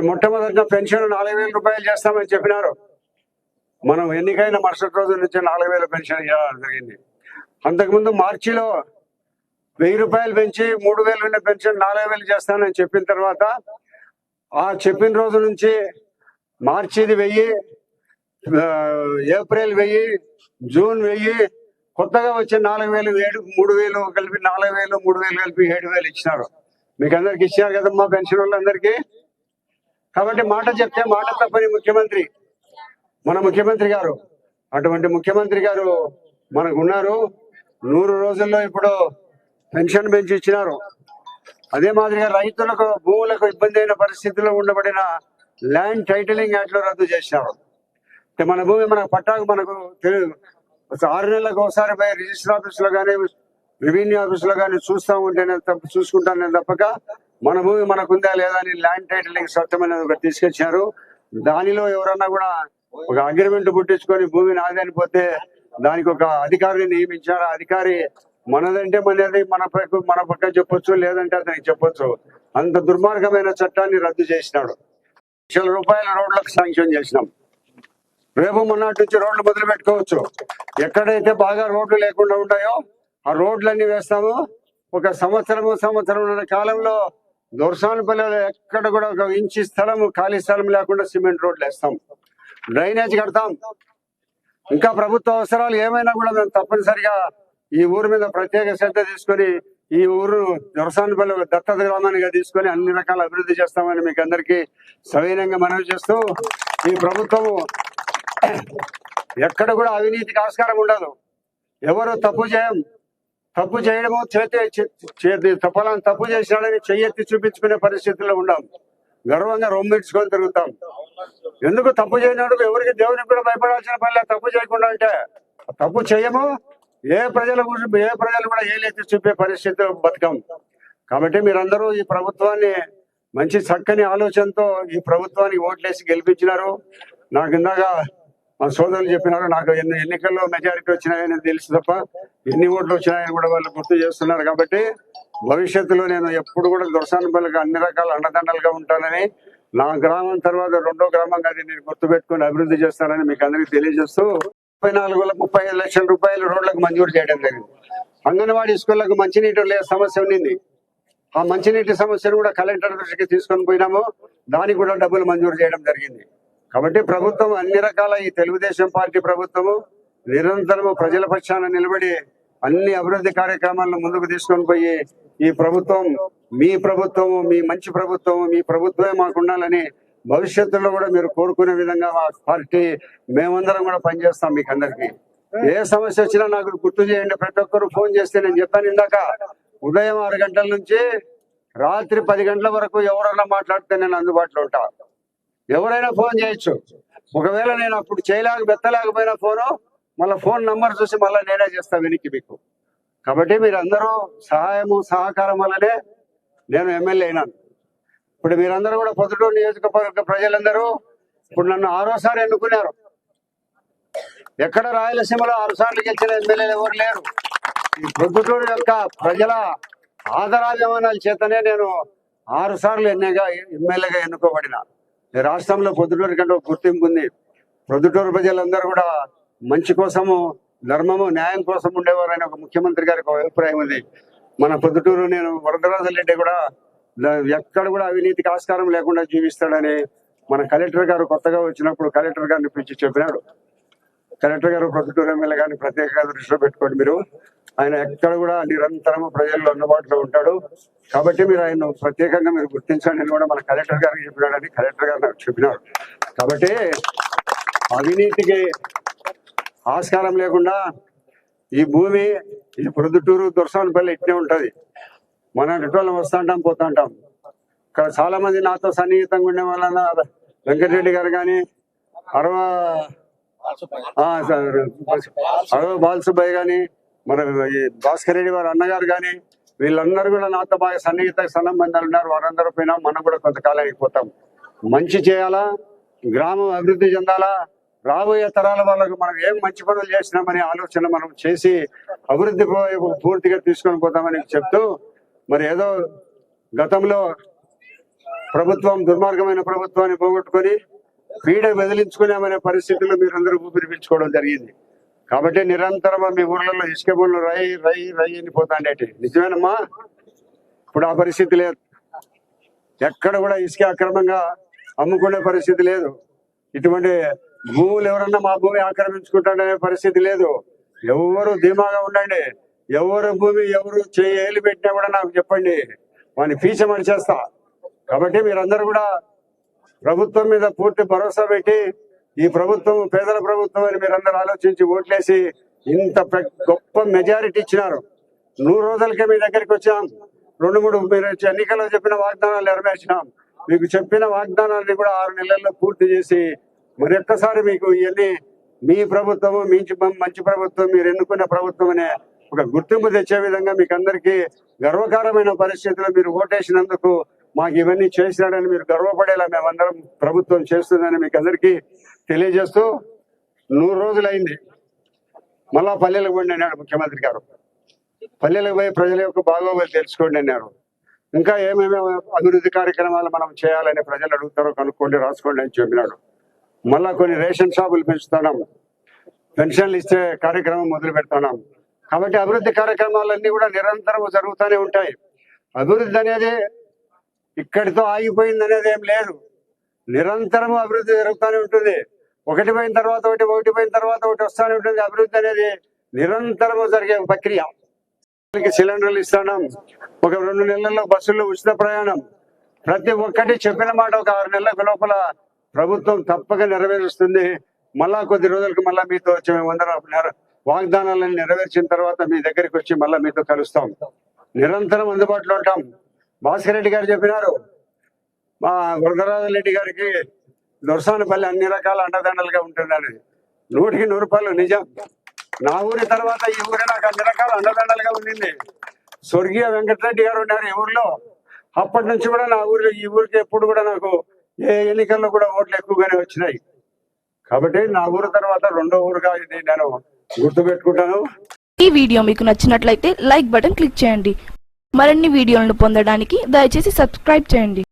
మరి మొట్టమొదటిగా పెన్షన్ నాలుగు వేల రూపాయలు చేస్తామని చెప్పినారు. మనం ఎన్నికైన మరుసటి రోజు నుంచి నాలుగు వేల పెన్షన్ ఇవ్వడం జరిగింది. అంతకుముందు మార్చిలో వెయ్యి రూపాయలు పెంచి మూడు వేలు ఉన్న పెన్షన్ నాలుగు వేలు చేస్తానని చెప్పిన తర్వాత ఆ చెప్పిన రోజు నుంచి మార్చిది వెయ్యి ఏప్రిల్ వెయ్యి జూన్ వెయ్యి కొత్తగా వచ్చే నాలుగు వేలు ఏడు మూడు వేలు కలిపి నాలుగు వేలు మూడు వేలు కలిపి ఏడు వేలు ఇచ్చినారు. మీకు అందరికి ఇచ్చినారు కదమ్మా పెన్షన్ వాళ్ళందరికీ? కాబట్టి మాట చెప్తే మాట తప్పని ముఖ్యమంత్రి మన ముఖ్యమంత్రి గారు అటువంటి ముఖ్యమంత్రి గారు మనకు ఉన్నారు నూరు రోజుల్లో ఇప్పుడు పెన్షన్ పెంచి ఇచ్చినారు అదే మాదిరిగా రైతులకు భూములకు ఇబ్బంది అయిన పరిస్థితుల్లో ఉండబడిన ల్యాండ్ టైటిలింగ్ యాక్ట్లో రద్దు చేసినారు. అంటే మన భూమి మన పట్టాకు మనకు తెలియదు ఆరు నెలలకు ఒకసారి పోయి రిజిస్టర్ ఆఫీస్లో కానీ రెవెన్యూ ఆఫీసులో కానీ చూస్తా ఉంటేనే తప్ప చూసుకుంటానే తప్పక మన భూమి మనకు ఉందా లేదా అని ల్యాండ్ టైటిలింగ్ చట్టం అనేది ఒకటి తీసుకొచ్చారు. దానిలో ఎవరన్నా కూడా ఒక అగ్రిమెంట్ పుట్టించుకొని భూమి నాదని పోతే దానికి ఒక అధికారిని నియమించారు? ఆ అధికారి మనదంటే మనది మన పక్క మన పక్క చెప్పొచ్చు లేదంటే అతనికి చెప్పొచ్చు. అంత దుర్మార్గమైన చట్టాన్ని రద్దు చేసినాడు. లక్షల రూపాయల రోడ్లకు శాంక్షన్ చేసినాం. రేపు మొన్నటి నుంచి రోడ్లు మొదలు పెట్టుకోవచ్చు. ఎక్కడైతే బాగా రోడ్లు లేకుండా ఉంటాయో ఆ రోడ్లన్నీ వేస్తాము. ఒక సంవత్సరము సంవత్సరం కాలంలో దొరసానిపల్లిలో ఎక్కడ కూడా ఒక ఇంచి స్థలం ఖాళీ స్థలం లేకుండా సిమెంట్ రోడ్లు వేస్తాం. డ్రైనేజ్ కడతాం. ఇంకా ప్రభుత్వ అవసరాలు ఏమైనా కూడా మేము తప్పనిసరిగా ఈ ఊరు మీద ప్రత్యేక శ్రద్ధ తీసుకొని ఈ ఊరు దొరసానిపల్లి దత్తత గ్రామానిగా తీసుకొని అన్ని రకాల అభివృద్ధి చేస్తామని మీకు అందరికీ సవీనంగా మనవి చేస్తూ ఈ ప్రభుత్వము ఎక్కడ కూడా అవినీతికి ఆస్కారం ఉండదు. ఎవరు తప్పు చేయం తప్పు చేయడము చేతి చేతి తప్పలని తప్పు చేసినాడని చెయ్యెత్తి చూపించుకునే పరిస్థితుల్లో ఉండాం గర్వంగా రొమ్మిడ్చుకొని తిరుగుతాం. ఎందుకు తప్పు చేయనప్పుడు ఎవరికి దేవునికి కూడా భయపడాల్సిన పనిలే తప్పు చేయకుండా అంటే తప్పు చేయము. ఏ ప్రజల గురించి ఏ ప్రజలు కూడా ఏలెత్తి చూపే పరిస్థితి బతకం. కాబట్టి మీరందరూ ఈ ప్రభుత్వాన్ని మంచి చక్కని ఆలోచనతో ఈ ప్రభుత్వానికి ఓట్లేసి గెలిపించినారు. నాకు ఇందాక మా సోదరులు చెప్పినారు నాకు ఎన్ని ఎన్నికల్లో మెజారిటీ వచ్చినాయని తెలుసు తప్ప ఎన్ని ఓట్లు వచ్చినాయని కూడా వాళ్ళు గుర్తు చేస్తున్నారు కాబట్టి భవిష్యత్తులో నేను ఎప్పుడు కూడా దొరసానపల్లికి అన్ని రకాల అండదండలుగా ఉంటానని నా గ్రామం తర్వాత రెండో గ్రామంగా నేను గుర్తుపెట్టుకుని అభివృద్ధి చేస్తానని మీకు అందరికీ తెలియజేస్తూ ముప్పై నాలుగు ముప్పై ఐదు లక్షల రూపాయలు రోడ్లకు మంజూరు చేయడం జరిగింది. అంగన్వాడీ స్కూళ్ళకు మంచినీటి లేని సమస్య ఉండింది ఆ మంచినీటి సమస్యను కూడా కలెక్టర్ దృష్టికి తీసుకొని పోయినాము. దానికి కూడా డబ్బులు మంజూరు చేయడం జరిగింది. కాబట్టి ప్రభుత్వం అన్ని రకాల ఈ తెలుగుదేశం పార్టీ ప్రభుత్వము నిరంతరము ప్రజల పక్షాన నిలబడి అన్ని అభివృద్ధి కార్యక్రమాలను ముందుకు తీసుకొని పోయి ఈ ప్రభుత్వం మీ ప్రభుత్వము మీ మంచి ప్రభుత్వము మీ ప్రభుత్వమే మాకు ఉండాలని భవిష్యత్తులో కూడా మీరు కోరుకునే విధంగా మా పార్టీ మేమందరం కూడా పనిచేస్తాం మీకు అందరికి. ఏ సమస్య వచ్చినా నాకు గుర్తు చేయండి. ప్రతి ఒక్కరు ఫోన్ చేస్తే నేను చెప్పాను ఇందాక ఉదయం ఆరు గంటల నుంచి రాత్రి పది గంటల వరకు ఎవరన్నా మాట్లాడితే నేను అందుబాటులో ఉంటా. ఎవరైనా ఫోన్ చేయొచ్చు. ఒకవేళ నేను అప్పుడు చేయలేక బెత్తలేకపోయినా ఫోను మళ్ళీ ఫోన్ నంబర్ చూసి మళ్ళీ నేనే చేస్తా వెనక్కి మీకు. కాబట్టి మీరందరూ సహాయము సహకారం వల్లనే నేను ఎమ్మెల్యే అయినాను. ఇప్పుడు మీరందరూ కూడా పొద్దుటూరు నియోజకవర్గ ప్రజలందరూ ఇప్పుడు నన్ను ఆరోసారి ఎన్నుకున్నారు. ఎక్కడ రాయలసీమలో ఆరు సార్లు గెలిచిన ఎమ్మెల్యేలు ఎవరు లేరు. ఈ పొద్దుటూరు యొక్క ప్రజల ఆదరాభిమానాల చేతనే నేను ఆరు సార్లు ఎన్నిగా ఎమ్మెల్యేగా ఎన్నుకోబడిన. రాష్ట్రంలో పొద్దుటూరు కంటే ఒక గుర్తింపు ఉంది. ప్రొద్దుటూరు ప్రజలందరూ కూడా మంచి కోసము ధర్మము న్యాయం కోసం ఉండేవారని ఒక ముఖ్యమంత్రి గారికి ఒక అభిప్రాయం ఉంది. మన పొద్దుటూరు నేను వరదరాజరెడ్డి కూడా ఎక్కడ కూడా అవినీతికి ఆస్కారం లేకుండా జీవిస్తాడని మన కలెక్టర్ గారు కొత్తగా వచ్చినప్పుడు కలెక్టర్ గారిని పిలిచి చెప్పినాడు. కలెక్టర్ గారు ప్రొద్దుటూరు ఎమ్మెల్యే గారిని ప్రత్యేకంగా దృష్టిలో పెట్టుకోండి మీరు. ఆయన ఎక్కడ కూడా నిరంతరము ప్రజల్లో అందుబాటులో ఉంటాడు. కాబట్టి మీరు ఆయన ప్రత్యేకంగా మీరు గుర్తించండి అని కూడా మన కలెక్టర్ గారికి చెప్పినాడని కలెక్టర్ గారు నాకు చెప్పినారు. కాబట్టి అవినీతికి ఆస్కారం లేకుండా ఈ భూమి ఈ ప్రొద్దుటూరు దుర్సానపల్లి ఇట్నే ఉంటుంది. మన వాళ్ళం వస్తుంటాం పోతుంటాం ఇక్కడ చాలా మంది నాతో సన్నిహితంగా ఉండే వాళ్ళ వెంకటరెడ్డి గారు కానీ అరవ సార్, అరవ బాలసుబ్బయ్య కానీ మన ఈ భాస్కర్ రెడ్డి వారి అన్నగారు కానీ వీళ్ళందరూ కూడా నాతో బాగా సన్నిహిత సంబంధాలు ఉన్నారు. వారందరూ పోయినా మనం కూడా కొంతకాలానికి పోతాం మంచి చేయాలా? గ్రామం అభివృద్ధి చెందాలా? రాబోయే తరాల వాళ్ళకు మనం ఏం మంచి పనులు చేసినామనే ఆలోచన మనం చేసి అభివృద్ధి పూర్తిగా తీసుకొని పోతామని చెప్తూ మరి ఏదో గతంలో ప్రభుత్వం దుర్మార్గమైన ప్రభుత్వాన్ని పోగొట్టుకొని పీడ వదిలించుకునేమనే పరిస్థితుల్లో మీరందరూ అందరూ పీల్చుకోవడం జరిగింది. కాబట్టి నిరంతరం మీ ఊర్లలో ఇసుక రై రై రై అని పోతాండేటి. నిజమేనమ్మా? ఇప్పుడు ఆ పరిస్థితి లేదు. ఎక్కడ కూడా ఇసుక అక్రమంగా అమ్ముకునే పరిస్థితి లేదు. ఇటువంటి భూములు ఎవరన్నా మా భూమి ఆక్రమించుకుంటాడనే పరిస్థితి లేదు. ఎవరు ధీమాగా ఉండండి. ఎవరు భూమి ఎవరు చేయి పెట్టినా కూడా నాకు చెప్పండి. వాని పీచ చేస్తా కాబట్టి మీరందరూ కూడా ప్రభుత్వం మీద పూర్తి భరోసా పెట్టి ఈ ప్రభుత్వం పేదల ప్రభుత్వం అని మీరందరూ ఆలోచించి ఓట్లేసి ఇంత గొప్ప మెజారిటీ ఇచ్చినారు. నూరు రోజులకే మీ దగ్గరికి వచ్చాం. రెండు మూడు మీరు ఎన్నికల్లో చెప్పిన వాగ్దానాలు నెరవేర్చినాం. మీకు చెప్పిన వాగ్దానాన్ని కూడా ఆరు నెలల్లో పూర్తి చేసి మరి ఒక్కసారి మీకు ఇవన్నీ మీ ప్రభుత్వం మంచి మంచి ప్రభుత్వం మీరు ఎన్నుకున్న ప్రభుత్వం అనే ఒక గుర్తింపు తెచ్చే విధంగా మీకు అందరికీ గర్వకారమైన పరిస్థితుల్లో మీరు ఓటేసినందుకు మాకు ఇవన్నీ చేసినాడని మీరు గర్వపడేలా మేమందరం ప్రభుత్వం చేస్తుందని మీకు అందరికీ తెలియజేస్తూ నూరు రోజులైంది. మళ్ళా పల్లెలకు పోండి అన్నాడు ముఖ్యమంత్రి గారు. పల్లెలకు పోయి ప్రజల యొక్క బాగోగులు తెలుసుకోండి అన్నారు. ఇంకా ఏమేమి అభివృద్ధి కార్యక్రమాలు మనం చేయాలని ప్రజలు అడుగుతారో కనుక్కోండి రాసుకోండి అని చెప్పినాడు. మళ్ళా కొన్ని రేషన్ షాపులు పెంచుతున్నాం. పెన్షన్లు ఇచ్చే కార్యక్రమం మొదలు పెడుతున్నాం. కాబట్టి అభివృద్ధి కార్యక్రమాలన్నీ కూడా నిరంతరం జరుగుతూనే ఉంటాయి. అభివృద్ధి అనేది ఇక్కడితో ఆగిపోయింది అనేది ఏం లేదు. నిరంతరం అభివృద్ధి జరుగుతూనే ఉంటుంది. ఒకటి పోయిన తర్వాత ఒకటి ఒకటి పోయిన తర్వాత ఒకటి వస్తూనే ఉంటుంది. అభివృద్ధి అనేది నిరంతరం జరిగే ప్రక్రియ. సిలిండర్లు ఇస్తున్నాం. ఒక రెండు నెలల్లో బస్సుల్లో ఉచిత ప్రయాణం. ప్రతి ఒక్కటి చెప్పిన మాట ఒక ఆరు నెలల లోపల ప్రభుత్వం తప్పక నెరవేరుస్తుంది. మళ్ళా కొద్ది రోజులకు మళ్ళా మీతో వచ్చి మేమందరం వాగ్దానాలను నెరవేర్చిన తర్వాత మీ దగ్గరికి వచ్చి మళ్ళా మీతో కలుస్తాం. నిరంతరం అందుబాటులో ఉంటాం. భాస్కర్ రెడ్డి గారు చెప్పినారు. మా వరదరాజు రెడ్డి గారికి దొరసానపల్లి అన్ని రకాల అండదండలుగా ఉంటుందని నూటికి నూరు రూపాయలు నిజం. నా ఊరి తర్వాత ఈ ఊరే నాకు అన్ని రకాల అండదండలుగా ఉండింది. స్వర్గీయ వెంకటరెడ్డి గారు ఉన్నారు ఈ ఊర్లో. అప్పటి నుంచి కూడా నా ఊరిలో ఈ ఊరికి ఎప్పుడు కూడా నాకు ఏ ఎన్నికల్లో కూడా ఓట్లు ఎక్కువగానే వచ్చినాయి. కాబట్టి నా ఊరు తర్వాత రెండో ఊరుగా ఇది నేను గుర్తుపెట్టుకుంటాను. ఈ వీడియో మీకు నచ్చినట్లయితే లైక్ బటన్ క్లిక్ చేయండి. మరిన్ని వీడియోలను పొందడానికి దయచేసి సబ్స్క్రైబ్ చేయండి.